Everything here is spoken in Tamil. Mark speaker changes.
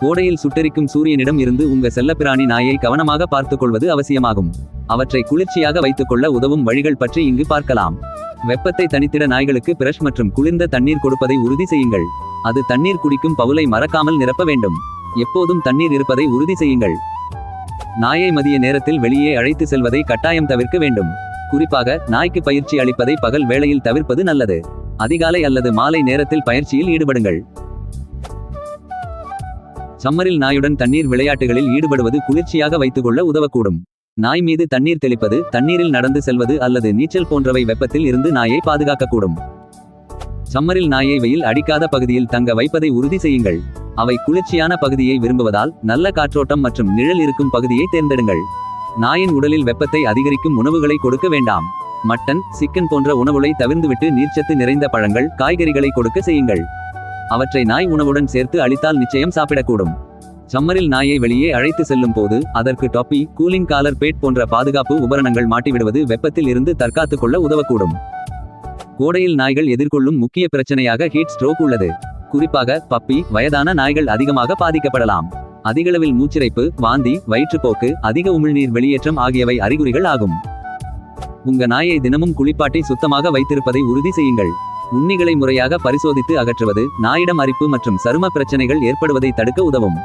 Speaker 1: கோடையில் சுட்டெரிக்கும் சூரியனிடம் இருந்து உங்க செல்லப்பிராணி நாயை கவனமாக பார்த்துக் கொள்வது அவசியமாகும். அவற்றை குளிர்ச்சியாக வைத்துக் கொள்ள உதவும் வழிகள் பற்றி இங்கு பார்க்கலாம். வெப்பத்தை தனித்திட நாய்களுக்கு பிரஷ் மற்றும் குளிர்ந்த தண்ணீர் கொடுப்பதை உறுதி செய்யுங்கள். அது தண்ணீர் குடிக்கும் பவுலை மறக்காமல் நிரப்ப வேண்டும். எப்போதும் தண்ணீர் இருப்பதை உறுதி செய்யுங்கள். நாயை மதிய நேரத்தில் வெளியே அழைத்து செல்வதை கட்டாயம் தவிர்க்க வேண்டும். குறிப்பாக நாய்க்கு பயிற்சி அளிப்பதை பகல் வேளையில் தவிர்ப்பது நல்லது. அதிகாலை அல்லது மாலை நேரத்தில் பயிற்சியில் ஈடுபடுங்கள். சம்மரில் நாயுடன் தண்ணீர் விளையாட்டுகளில் ஈடுபடுவது குளிர்ச்சியாக வைத்துக்கொள்ள உதவக்கூடும். நாய் மீது தண்ணீர் தெளிப்பது தண்ணீரில் நடந்து செல்வது அல்லது நீச்சல் போன்றவை வெப்பத்தில் இருந்து நாயை பாதுகாக்கக்கூடும். சம்மரில் நாயை வெயில் அடிக்காத பகுதியில் தங்க வைப்பதை உறுதி செய்யுங்கள். அவை குளிர்ச்சியான பகுதியை விரும்புவதால் நல்ல காற்றோட்டம் மற்றும் நிழல் இருக்கும் பகுதியை தேர்ந்தெடுங்கள். நாயின் உடலில் வெப்பத்தை அதிகரிக்கும் உணவுகளை கொடுக்க வேண்டாம். மட்டன் சிக்கன் போன்ற உணவுகளை தவிர்ந்துவிட்டு நீர்ச்சத்து நிறைந்த பழங்கள் காய்கறிகளை கொடுக்க செய்யுங்கள். அவற்றை நாய் உணவுடன் சேர்த்து அளித்தால் நிச்சயம் சாப்பிடக்கூடும். சம்மரில் நாயை வெளியே அழைத்து செல்லும் போது அதற்கு டொப்பி கூலிங் காலர் பேட் போன்ற பாதுகாப்பு உபகரணங்கள் மாட்டிவிடுவது வெப்பத்தில் இருந்து தற்காத்துக் கொள்ள உதவக்கூடும். கோடையில் நாய்கள் எதிர்கொள்ளும் முக்கிய பிரச்சனையாக ஹீட் ஸ்ட்ரோக் உள்ளது. குறிப்பாக பப்பி வயதான நாய்கள் அதிகமாக பாதிக்கப்படலாம். அதிகளவில் மூச்சிறைப்பு வாந்தி வயிற்றுப்போக்கு அதிக உமிழ்நீர் வெளியேற்றம் ஆகியவை அறிகுறிகள் ஆகும். உங்க நாயை தினமும் குளிப்பாட்டி சுத்தமாக வைத்திருப்பதை உறுதி செய்யுங்கள். உண்ணிகளை முறையாக பரிசோதித்து அகற்றுவது நாயிடம் அரிப்பு மற்றும் சரும பிரச்சனைகள் ஏற்படுவதை தடுக்க உதவும்.